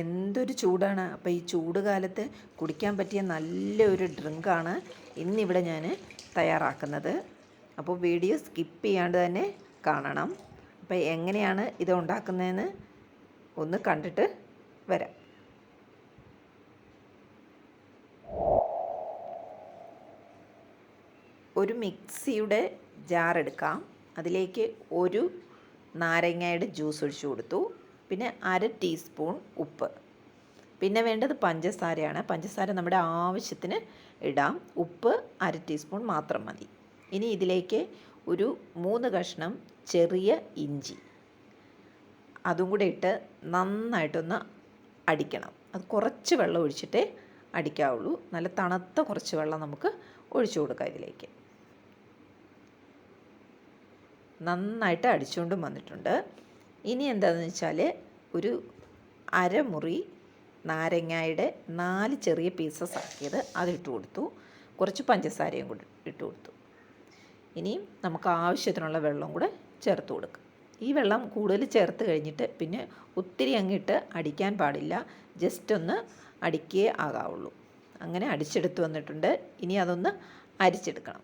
എന്തൊരു ചൂടാണ്. അപ്പോൾ ഈ ചൂട് കാലത്ത് കുടിക്കാൻ പറ്റിയ നല്ലൊരു ഡ്രിങ്കാണ് ഇന്നിവിടെ ഞാൻ തയ്യാറാക്കുന്നത്. അപ്പോൾ വീഡിയോ സ്കിപ്പ് ചെയ്യാണ്ട് തന്നെ കാണണം. അപ്പോൾ എങ്ങനെയാണ് ഇത് ഉണ്ടാക്കുന്നതെന്ന് ഒന്ന് കണ്ടിട്ട് വരാം. ഒരു മിക്സിയുടെ ജാർ എടുക്കാം. അതിലേക്ക് ഒരു നാരങ്ങയുടെ ജ്യൂസ് ഒഴിച്ചു കൊടുത്തു. പിന്നെ അര ടീസ്പൂൺ ഉപ്പ്. പിന്നെ വേണ്ടത് പഞ്ചസാരയാണ്. പഞ്ചസാര നമ്മുടെ ആവശ്യത്തിന് ഇടാം. ഉപ്പ് അര ടീസ്പൂൺ മാത്രം മതി. ഇനി ഇതിലേക്ക് ഒരു മൂന്ന് കഷ്ണം ചെറിയ ഇഞ്ചി. അതും കൂടെ ഇട്ട് നന്നായിട്ടൊന്ന് അടിക്കണം. അത് കുറച്ച് വെള്ളം ഒഴിച്ചിട്ടേ അടിക്കാവുള്ളൂ. നല്ല തണുത്ത കുറച്ച് വെള്ളം നമുക്ക് ഒഴിച്ചു കൊടുക്കാം ഇതിലേക്ക്. നന്നായിട്ട് അടിച്ചുകൊണ്ടും വന്നിട്ടുണ്ട്. ഇനി എന്താണെന്ന് വെച്ചാൽ ഒരു അരമുറി നാരങ്ങയുടെ നാല് ചെറിയ പീസസ് ആക്കിയത് അതിട്ട് കൊടുത്തു. കുറച്ച് പഞ്ചസാരയും കൂടി ഇട്ട് കൊടുത്തു. ഇനിയും നമുക്ക് ആവശ്യത്തിനുള്ള വെള്ളം കൂടെ ചേർത്ത് കൊടുക്കുക ഈ വെള്ളം കൂടുതൽ ചേർത്ത് കഴിഞ്ഞിട്ട് പിന്നെ ഒത്തിരി അങ്ങിട്ട് അടിക്കാൻ പാടില്ല. ജസ്റ്റ് ഒന്ന് അടിക്കേ ആകാവുള്ളൂ. അങ്ങനെ അടിച്ചെടുത്ത് വന്നിട്ടുണ്ട്. ഇനി അതൊന്ന് അരിച്ചെടുക്കണം.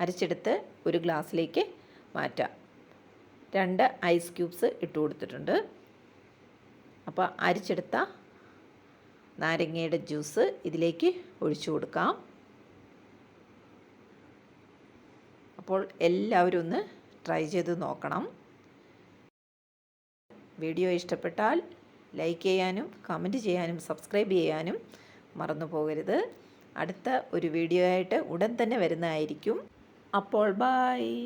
അരിച്ചെടുത്ത് ഒരു ഗ്ലാസ്സിലേക്ക് മാറ്റാം. രണ്ട് ഐസ് ക്യൂബ്സ് ഇട്ട് കൊടുത്തിട്ടുണ്ട്. അപ്പോൾ അരിച്ചെടുത്ത നാരങ്ങയുടെ ജ്യൂസ് ഇതിലേക്ക് ഒഴിച്ചു കൊടുക്കാം. അപ്പോൾ എല്ലാവരും ഒന്ന് ട്രൈ ചെയ്ത് നോക്കണം. വീഡിയോ ഇഷ്ടപ്പെട്ടാൽ ലൈക്ക് ചെയ്യാനും കമന്റ് ചെയ്യാനും സബ്സ്ക്രൈബ് ചെയ്യാനും മറന്നു പോകരുത്. അടുത്ത ഒരു വീഡിയോ ആയിട്ട് ഉടൻ തന്നെ വരുന്നതായിരിക്കും. അപ്പോൾ ബായ്